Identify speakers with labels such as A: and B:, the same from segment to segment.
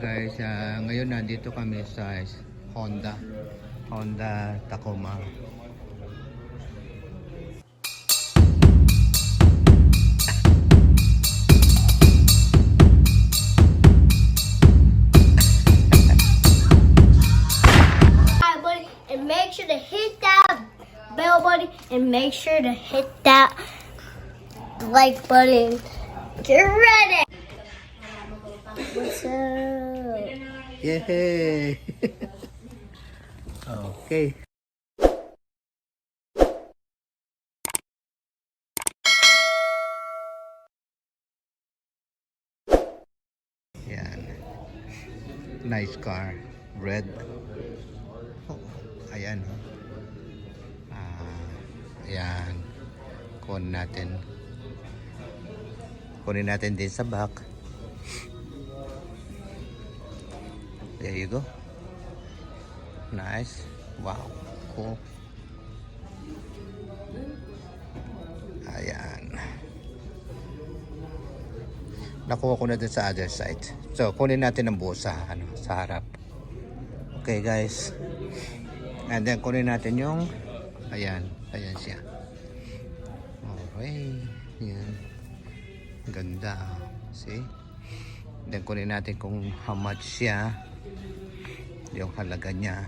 A: guys, ah, ngayon nandito kami sa Honda. Honda Tacoma.
B: And make sure to hit that bell button and make sure to hit that like button. Get ready. What's up?
A: Yay! okay. Yan. Nice car. Red. Oh, ayan. Oh. Ah, ayan. Kunin natin. Kunin natin din sa back. There you go. Nice. Wow. Cool. Ayan. Nakuha ko na dun sa other side. So, kunin natin ang buo sa, ano, sa harap. Okay, guys. And then, kunin natin yung ayan. Ayan siya. Okay. Yan. Ganda. See? Then, kunin natin kung how much siya yung halaga niya.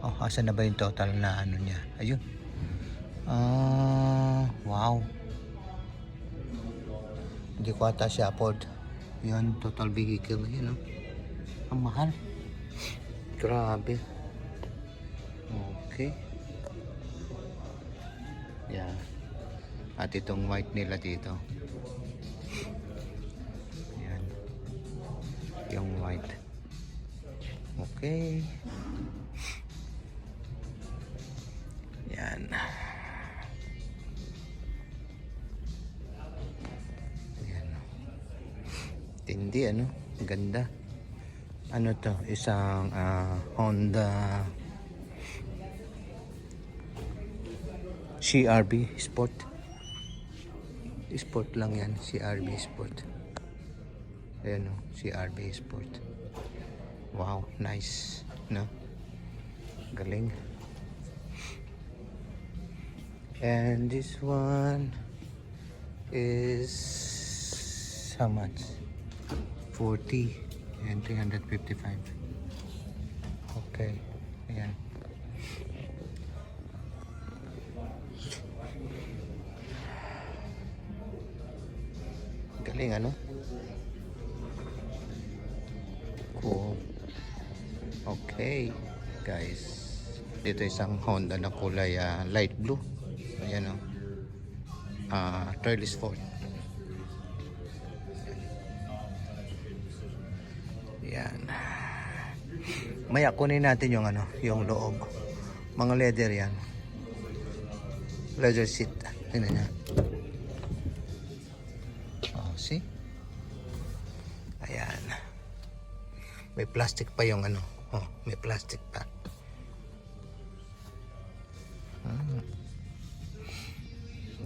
A: Oh, asa na ba yung total na ano niya? Ayun. Ah, wow. Hindi ko ata siya afford. Yan, total vehicle. Yun, oh. Ang mahal. Grabe. Okay. Yeah. At itong white nila dito. Okay. Yan. Yan. Tindi ano? Ganda. Ano to? Isang ah, Honda CRB Sport. Sport lang yan. CRB Sport. Ayan o. CRB Sport. Wow. Nice. No? Galing. And this one is how much? 40 and 355. Okay. Ayan. Galing ano? Cool. Okay, guys. Dito isang Honda na kulay ah, light blue. Ayan o. Ah, trellis Ford. Yan. Maya kunin natin yung ano, yung loob. Mga leather yan. Leather seat. Tingnan niya. Oh, see? Ayan. May plastic pa yung ano. Oh, may plastic pa. Ah.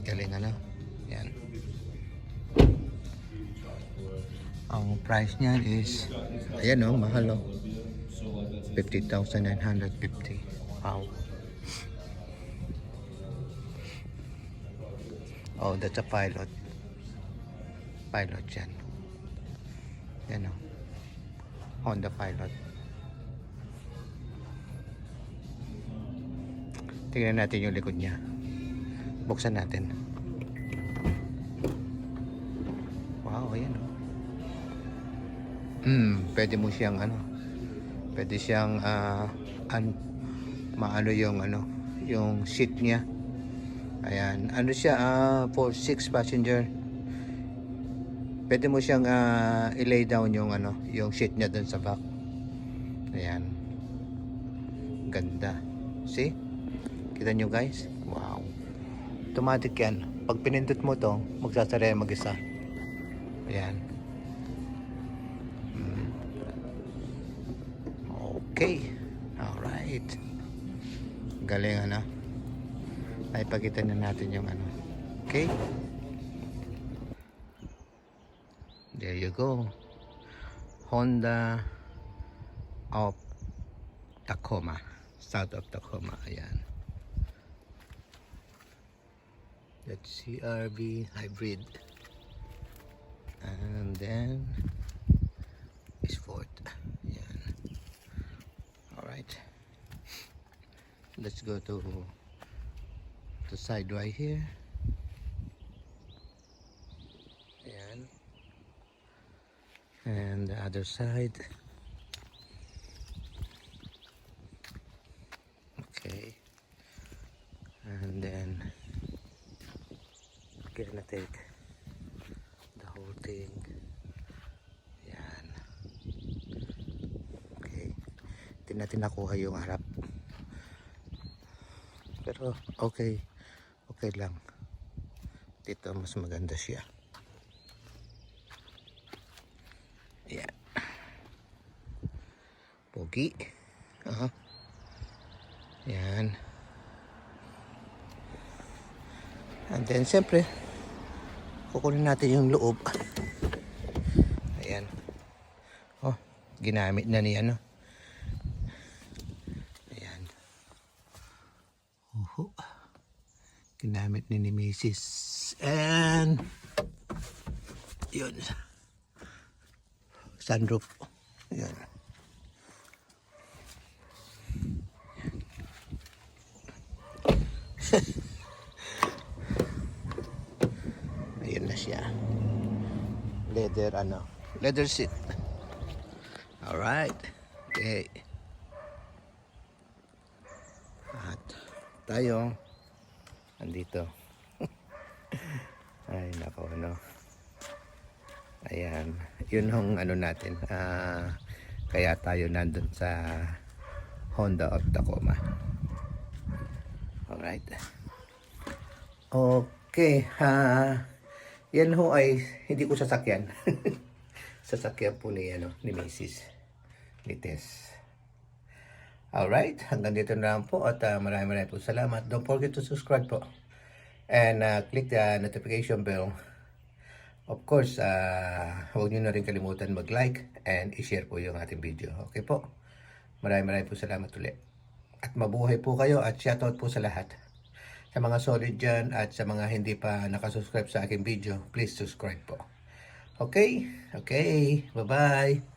A: Galing ano? Yan. Ang price niyan is ayan oh, mahal oh. 50,950. Wow. Oh, that's a pilot. Pilot yan. Yan oh. Honda Pilot. Tingnan natin yung likod niya. Buksan natin. Wow, ayan oh. Hmm, pwede mo siyang ano, pwede siyang ah, an, maano yung ano, yung seat niya. Ayan, ano siya ah, for 6 passenger. Pwede mo siyang ah, i-lay down yung ano, yung seat niya dun sa back. Ayan. Ganda. See? Kita nyo guys? Wow. Automatic yan. Pag pinindot mo to, magsasara yan mag-isa. Ayan. Mm. Okay. Alright. Galing ano. Naipakita na natin yung ano. Okay. There you go. Honda of Tacoma. South of Tacoma. Ayan. That's CRV hybrid. And then is Ford. Ayan. Alright. Let's go to the side right here. And the other side. Take the whole thing. Yan. Okay. Hindi natin nakuha yung harap. Pero okay. Okay lang. Dito mas maganda siya. Yan. Pogi. Aha. Yan. And then, siyempre, kukunin natin yung loob. Ayan. Oh, ginamit na ni ano. Ayan. Uhu. Ginamit ni ni Mrs. And, yun. Sunroof. Ayan. Ayun na siya. Leather ano. Leather seat. Alright. Okay. At tayo andito. Ay nako ano. Ayan. Yun hong ano natin. ah kaya tayo nandun sa Honda of Tacoma. Alright. Okay. ha yan ho ay hindi ko sasakyan. sasakyan po ni, ano, ni Mrs. Ni Tess. Alright, hanggang dito na lang po at uh, maraming maraming po salamat. Don't forget to subscribe po. And uh, click the notification bell. Of course, uh, huwag nyo na rin kalimutan mag-like and i-share po yung ating video. Okay po? Maraming maraming po salamat ulit. At mabuhay po kayo at shoutout po sa lahat. Sa mga solid dyan at sa mga hindi pa nakasubscribe sa aking video, please subscribe po. Okay? Okay. Bye-bye.